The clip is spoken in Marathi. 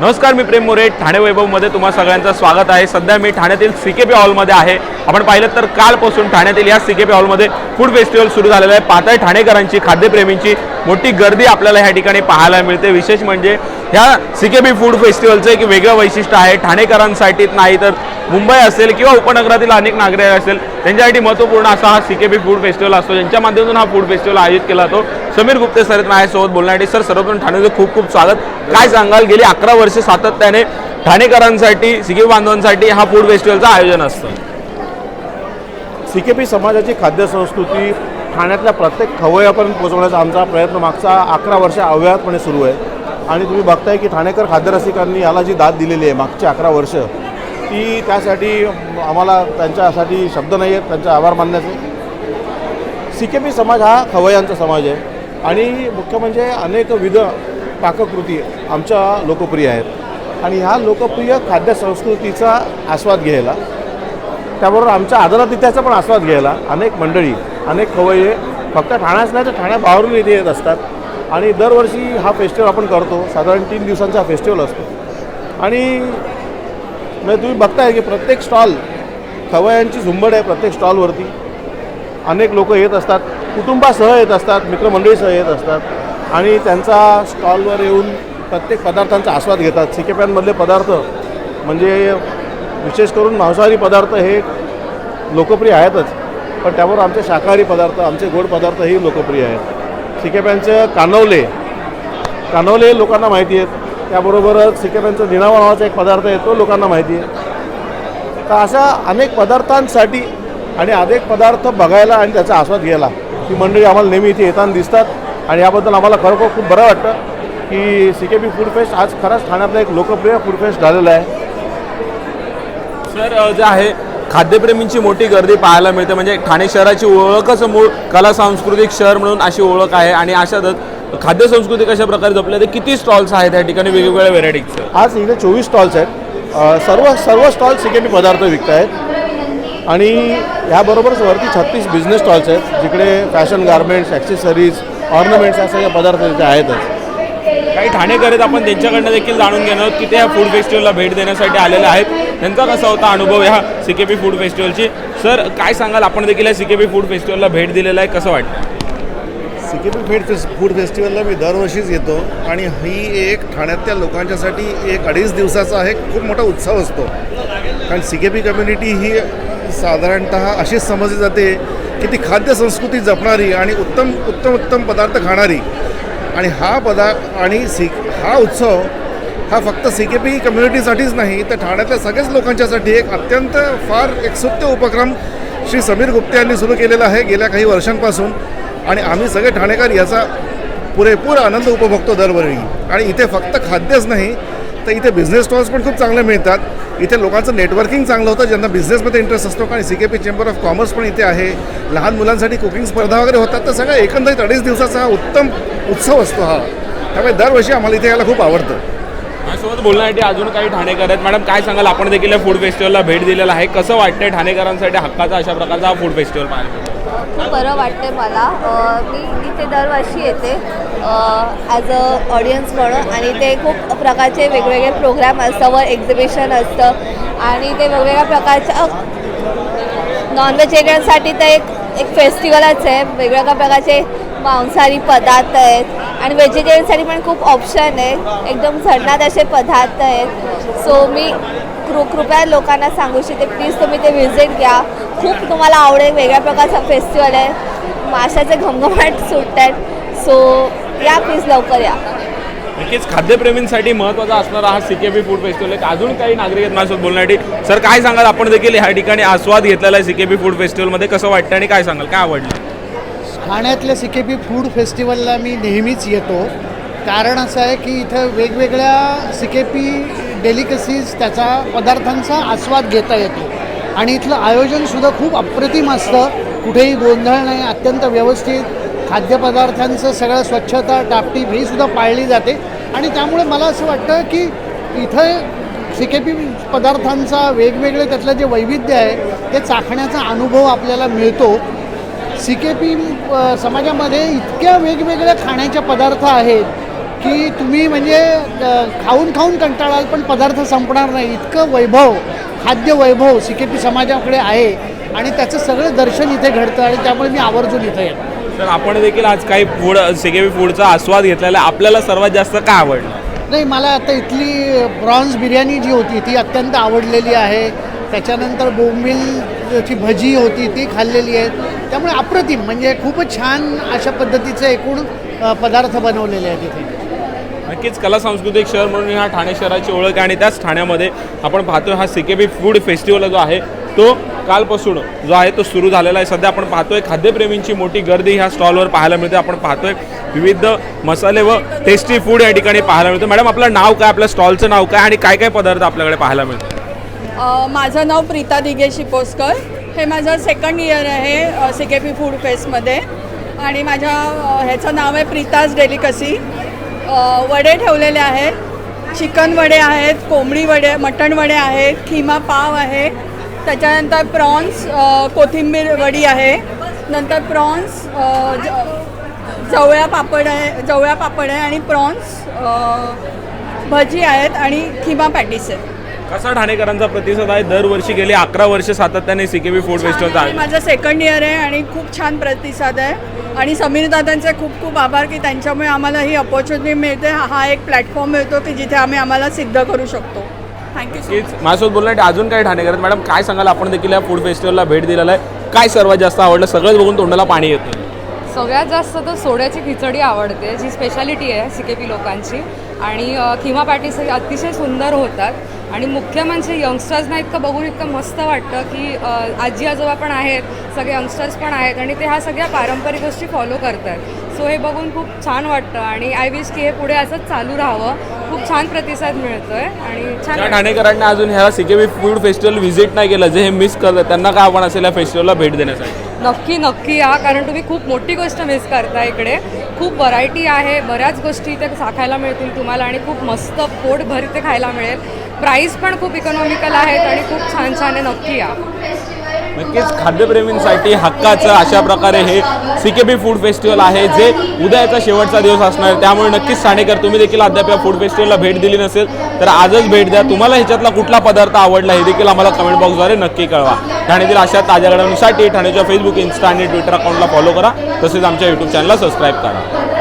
नमस्कार मी प्रेम मोरे ठाणे वैभवमध्ये तुम्हा सगळ्यांचं स्वागत आहे. सध्या मी ठाण्यातील सी के पी हॉलमध्ये आहे. आपण पाहिलं तर कालपासून ठाण्यातील या सी के पी हॉलमध्ये फूड फेस्टिवल सुरू झालेलं आहे. पातळ ठाणेकरांची खाद्यप्रेमींची मोठी गर्दी आपल्याला ह्या ठिकाणी पाहायला मिळते. विशेष म्हणजे ह्या सी के पी फूड फेस्टिवलचं एक वेगळं वैशिष्ट्य आहे. ठाणेकरांसाठीच नाही तर मुंबई असेल किंवा उपनगरातील अनेक नागरिक असेल त्यांच्यासाठी महत्त्वपूर्ण असा हा C K P food festival असतो. ज्यांच्या माध्यमातून हा फूड फेस्टिवल आयोजित केला जातो. समीर गुप्ते सर माझ्यासोबत बोलण्यासाठी सर सर्वप्रथम ठाण्याचं खूप खूप स्वागत. काय सांगाल? गेली अकरा वर्ष सातत्याने ठाणेकरांसाठी सिके बांधवांसाठी हा फूड फेस्टिवलचं आयोजन असतं. सी के पी समाजाची खाद्यसंस्कृती ठाण्यातल्या प्रत्येक खवय्यापर्यंत पोहोचवण्याचा आमचा प्रयत्न मागचा अकरा वर्ष अव्याहतपणे सुरू आहे. आणि तुम्ही बघताय की ठाणेकर खाद्यरसिकांनी याला जी दाद दिलेली आहे मागची अकरा वर्ष ती त्यासाठी आम्हाला त्यांच्यासाठी शब्द नाही आहेत त्यांचे आभार मानण्याचे. सी के पी समाज हा खवय्यांचा समाज आहे आणि मुख्य म्हणजे अनेकविध पाककृती आमच्या लोकप्रिय आहेत. आणि ह्या लोकप्रिय खाद्यसंस्कृतीचा आस्वाद घ्यायला त्याबरोबर आमच्या आदरातिथ्याचा पण आस्वाद घ्यायला अनेक मंडळी अनेक खवय्ये. फक्त ठाण्याच नाही तर ठाण्याबाहेरून इथे येत असतात. आणि दरवर्षी हा फेस्टिवल आपण करतो. साधारण तीन दिवसांचा हा फेस्टिवल असतो. आणि म्हणजे तुम्ही बघताय की प्रत्येक स्टॉल खवय्यांची झुंबड आहे प्रत्येक स्टॉलवरती अनेक लोक येत असतात. कुटुंबासह येत असतात. मित्रमंडळीसह येत असतात. आणि त्यांचा स्टॉलवर येऊन प्रत्येक पदार्थांचा आस्वाद घेतात. सिकेप्यांमधले पदार्थ म्हणजे विशेष करून मांसाहारी पदार्थ हे लोकप्रिय आहेतच. पण त्याबरोबर आमचे शाकाहारी पदार्थ आमचे गोड पदार्थही लोकप्रिय आहेत. सिकेप्यांचं कानवले कानवले लोकांना माहिती आहेत. त्याबरोबरच सिकेप्यांचं निनावा नावाचा एक पदार्थ आहे तो लोकांना माहिती आहे. तर अशा अनेक पदार्थांसाठी आणि अनेक पदार्थ बघायला आणि त्याचा आस्वाद घ्यायला ही मंडळी आम्हाला नेहमी इथे येताना दिसतात. आणि याबद्दल आम्हाला खरोखर खूप बरं वाटतं की C K P food fest आज खरंच ठाण्यातलं एक लोकप्रिय फूड फेस्ट झालेलं आहे. सर जे आहे खाद्यप्रेमींची मोठी गर्दी पाहायला मिळते. म्हणजे ठाणे शहराची ओळखच मूळ कला सांस्कृतिक शहर म्हणून अशी ओळख आहे. आणि अशातच खाद्यसंस्कृती कशा प्रकारे जपल्या ते किती स्टॉल्स आहेत या ठिकाणी? वेगवेगळ्या व्हेरायटीचे आज इथे चोवीस स्टॉल्स आहेत. सर्व सर्व स्टॉल्स सी पदार्थ विकत आहेत आणि ह्याबरोबरच वरती छत्तीस बिझनेस स्टॉल्स आहेत. जिकडे फॅशन गार्मेंट्स ॲक्सेसरीज ऑर्नमेंट्स या पदार्थ तिथे आहेतच. काही ठाणेकर आपण त्यांच्याकडनं देखील जाणून घेणार आहोत की ते या फूड फेस्टिवलला भेट देण्यासाठी आलेले आहेत. त्यांचा कसा होता अनुभव ह्या सी के पी फूड फेस्टिवलची सर काय सांगाल? आपण देखील या सी के पी फूड फेस्टिवलला भेट दिलेला आहे. कसं वाटतं? सिकेपी फेड फेस फूड फेस्टिवलला मी दरवर्षीच येतो आणि ही एक ठाण्यातल्या लोकांच्यासाठी एक अडीच दिवसाचा एक खूप मोठा उत्सव असतो. कारण सिकेपी कम्युनिटी ही साधारणत अशीच समजली जाते की ती खाद्य संस्कृती जपणारी आणि उत्तम उत्तम उत्तम पदार्थ खाणारी आणि हा पदार्थ आणि सी हा उत्सव हा फक्त सी के पी कम्युनिटीसाठीच नाही तर ठाण्यातल्या सगळ्याच लोकांच्यासाठी एक अत्यंत फार एक स्तुत्य उपक्रम श्री समीर गुप्ते यांनी सुरू केलेला आहे गेल्या काही वर्षांपासून. आणि आम्ही सगळे ठाणेकर याचा पुरेपूर आनंद उपभोगतो दरवर्षी. आणि इथे फक्त खाद्यच नाही तर इथे बिझनेस स्टॉल्स पण खूप चांगले मिळतात. इथे लोकांचं नेटवर्किंग चांगलं होतं ज्यांना बिझनेसमध्ये इंटरेस्ट असतो. आणि C K P chamber of commerce पण इथे आहे. लहान मुलांसाठी कुकिंग स्पर्धा वगैरे होतात. तर सगळं एकंदरीत अडीच दिवसाचा हा उत्तम उत्सव असतो हा. त्यामुळे दरवर्षी आम्हाला इथे यायला खूप आवडतं. माझ्यासोबत बोलण्यासाठी अजून काही ठाणेकर आहेत. मॅडम काय सांगाल? आपण देखील या फूड फेस्टिवलला भेट दिलेला आहे. कसं वाटतंय ठाणेकरांसाठी हक्काचा अशा प्रकारचा हा फूड फेस्टिवल पाहायला खूप बरं वाटते मला. मी इथे दरवर्षी येते ॲज अ ऑडियन्स म्हणून. आणि ते खूप प्रकारचे वेगवेगळे प्रोग्राम असतं वर एक्झिबिशन असतं. आणि ते वेगवेगळ्या प्रकारच्या नॉनव्हेजिटेरियनसाठी तर एक एक फेस्टिवलच आहे. वेगवेगळ्या प्रकारचे मांसाहारी पदार्थ आहेत. आणि व्हेजिटेरियनसाठी पण खूप ऑप्शन आहे. एकदम झडणात असे पदार्थ आहेत. सो मी कृ कृपया लोकांना सांगू इच्छिते प्लीज तुम्ही ते व्हिजिट घ्या. खूप तुम्हाला आवडेल वेगळ्या प्रकारचा फेस्टिवल आहे. माशाचे घमघमाट सुटत आहेत सो या प्लीज लवकर या. नक्कीच खाद्यप्रेमींसाठी महत्त्वाचा असणारा हा C K P food festival आहे. अजून काही नागरिक आहेत माझ्यासोबत बोलण्यासाठी. सर काय सांगाल? आपण देखील ह्या ठिकाणी आस्वाद घेतलेला आहे सी के पी फूड फेस्टिवलमध्ये कसं वाटतं आणि काय सांगाल? काय आवडलं? ठाण्यातल्या सिकेपी फूड फेस्टिवलला मी नेहमीच येतो. कारण असं आहे की इथं वेगवेगळ्या सिकेपी डेलिकसीज त्याचा पदार्थांचा आस्वाद घेता येतो. आणि इथलं आयोजनसुद्धा खूप अप्रतिम असतं. कुठेही गोंधळ नाही अत्यंत व्यवस्थित. खाद्यपदार्थांचं सगळं स्वच्छता टापटीप ही सुद्धा पाळली जाते. आणि त्यामुळे मला असं वाटतं की इथं सिकेपी पदार्थांचा वेगवेगळे त्यातलं जे वैविध्य आहे ते चाखण्याचा अनुभव आपल्याला मिळतो. सी के समाजामध्ये इतक्या वेगवेगळ्या खाण्याच्या पदार्थ आहेत की तुम्ही म्हणजे खाऊन खाऊन कंटाळाल पण पदार्थ संपणार नाही. इतकं वैभव खाद्य वैभव सी के पी समाजाकडे आहे आणि त्याचं सगळं दर्शन इथे घडतं आणि त्यामुळे मी आवर्जून इथं येतो. तर आपण देखील आज काही फूड सिकेबी फूडचा आस्वाद घेतलेला आपल्याला सर्वात जास्त काय आवडलं? नाही मला आता इथली प्रॉन्स बिर्याणी जी होती ती अत्यंत आवडलेली आहे. त्याच्यानंतर बोंबीलची भजी होती ती खाल्लेली आहे. त्यामुळे अप्रतिम म्हणजे खूपच छान अशा पद्धतीचे एकूण पदार्थ बनवलेले आहेत इथे. नक्कीच कला सांस्कृतिक शहर म्हणून ह्या ठाणे शहराची ओळख आहे. आणि त्याच ठाण्यामध्ये आपण पाहतोय हा सिकेबी फूड फेस्टिवल जो आहे तो कालपासून जो आहे तो सुरू झालेला आहे. सध्या आपण पाहतोय खाद्यप्रेमींची मोठी गर्दी ह्या स्टॉलवर पाहायला मिळते. आपण पाहतोय विविध मसाले व टेस्टी फूड या ठिकाणी पाहायला मिळतं. मॅडम आपलं नाव काय? आपल्या स्टॉलचं नाव काय? आणि काय काय पदार्थ आपल्याकडे पाहायला मिळतं माझं नाव प्रीता दिगे शिपोसकर. हे माझं सेकंड इयर आहे सी के पी फूड फेस्टमध्ये आणि माझ्या ह्याचं नाव आहे प्रीताज डेलिकसी. वडे ठेवलेले आहेत. चिकन वडे आहेत कोंबडी वडे मटण वडे आहेत खिमा पाव आहे. त्याच्यानंतर प्रॉन्स कोथिंबीर वडी आहे. नंतर प्रॉन्स जवळ्या पापड आहे जवळ्या पापड आहे आणि प्रॉन्स भजी आहेत आणि खिमा पॅटीस आहेत. कसा ठाणेकरांचा प्रतिसाद आहे? दरवर्षी गेली अकरा वर्ष सातत्याने C K P food festival माझं सेकंड इयर आहे आणि खूप छान प्रतिसाद आहे. आणि समीर दादांचे खूप खूप आभार की त्यांच्यामुळे आम्हाला ही अपॉर्च्युनिटी मिळते. हा एक प्लॅटफॉर्म मिळतो की जिथे आम्ही आम्हाला सिद्ध करू शकतो. थँक्यू माझ्यासोबत बोलण्यासाठी अजून काही ठाणेकर. मॅडम काय सांगाल? आपण देखील या फूड फेस्टिवलला भेट दिलेला आहे. काय सर्वात जास्त आवडलं? सगळंच बघून तोंडाला पाणी येतं सगळ्यात जास्त तर सोड्याची खिचडी आवडते जी स्पेशालिटी आहे सी के पी लोकांची. आणि किमा पॅटीस हे अतिशय सुंदर होतात. आणि मुख्य म्हणजे यंगस्टर्सना इतकं बघून इतकं मस्त वाटतं की आजी आजोबा पण आहेत सगळे यंगस्टर्स पण आहेत आणि ते ह्या सगळ्या पारंपरिक गोष्टी फॉलो करतात. सो हे बघून खूप छान वाटतं आणि आय विश की हे पुढे असंच चालू राहावं. खूप छान प्रतिसाद मिळतोय आणि छान. ठाणेकरांनी अजून ह्या सिकेबी फूड फेस्टिवल व्हिजिट नाही केलं जे हे मिस करतात त्यांना काय आपण असेल या फेस्टिवलला भेट देण्यासाठी? नक्की नक्की या. कारण तुम्ही खूप मोठी गोष्ट मिस करता इकडे. खूप व्हरायटी आहे. बऱ्याच गोष्टी इथे खायला मिळतील तुम्हाला आणि खूप मस्त पोटभर इथे खायला मिळेल. प्राईस पण खूप इकॉनॉमिकल आहेत आणि खूप छान छान आहे. नक्की या. नक्कीच खाद्यप्रेमींसाठी हक्काचं अशा प्रकारे हे सिकेबी फूड फेस्टिवल आहे जे उद्याचा शेवटचा दिवस असणार. त्यामुळे नक्कीच ठाणेकर तुम्ही देखील अद्याप या फूड फेस्टिवलला भेट दिली नसेल तर आजच भेट द्या. तुम्हाला ह्याच्यातला कुठला पदार्थ आवडला हे देखील आम्हाला कमेंट बॉक्सद्वारे नक्की कळवा. ठाण्यातील अशा ताज्या घडामोडींसाठी ठाण्याच्या फेसबुक इन्स्टा आणि ट्विटर अकाउंटला फॉलो करा. तसेच आमच्या यूट्यूब चॅनलला सबस्क्राईब करा.